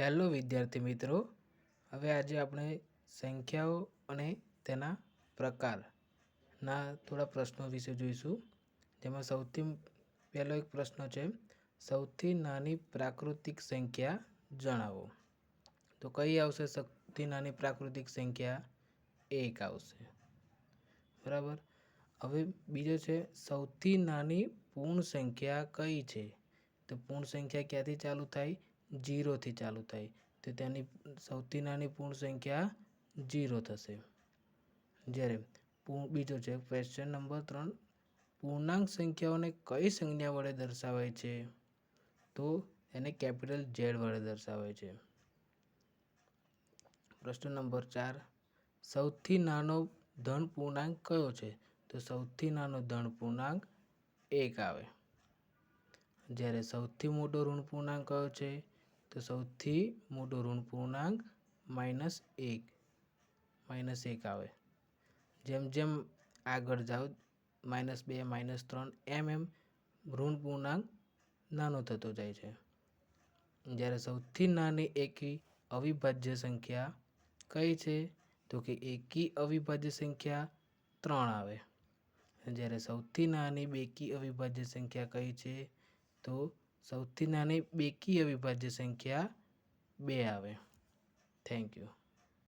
Hello વિદ્યાર્થી મિત્રો. હવે આજે આપણે સંખ્યાઓ અને તેના પ્રકારના થોડા પ્રશ્નો વિશે જોઈશું. જેમાં સૌથી પહેલો એક પ્રશ્ન છે, સૌથી નાની પ્રાકૃતિક સંખ્યા જણાવો. તો કઈ આવશે? સૌથી નાની પ્રાકૃતિક સંખ્યા એક આવશે. બરાબર? હવે બીજો છે, સૌથી નાની પૂર્ણ સંખ્યા કઈ છે? તો પૂર્ણ સંખ્યા ક્યાંથી ચાલુ થાય? જીરોથી ચાલુ થાય. તો તેની સૌથી નાની પૂર્ણ સંખ્યા જીરો થશે. જ્યારે બીજો છે ક્વેશ્ચન નંબર ત્રણ. પૂર્ણાંક સંખ્યાઓને કઈ સંજ્ઞા વડે દર્શાવાય છે? તો એને કેપિટલ ઝેડ વડે દર્શાવાય છે. પ્રશ્ન નંબર ચાર. સૌથી નાનો ધન પૂર્ણાંક કયો છે? તો સૌથી નાનો ધન પૂર્ણાંક એક આવે. જ્યારે સૌથી મોટો ઋણ પૂર્ણાંક કયો છે? તો સૌથી મોટો ઋણ પૂર્ણાંક માઇનસ એક. માઇનસ એક આવે. જેમ જેમ આગળ જાઓ માઇનસ બે માઇનસ ત્રણ, એમ એમ ઋણ પૂર્ણાંક નાનો થતો જાય છે. જ્યારે સૌથી નાની એકી અવિભાજ્ય સંખ્યા કઈ છે? તો કે એકી અવિભાજ્ય સંખ્યા ત્રણ આવે. જ્યારે સૌથી નાની બેકી અવિભાજ્ય સંખ્યા કઈ છે? તો સૌથી નાની બેકી અવિભાજ્ય સંખ્યા બે આવે. Thank you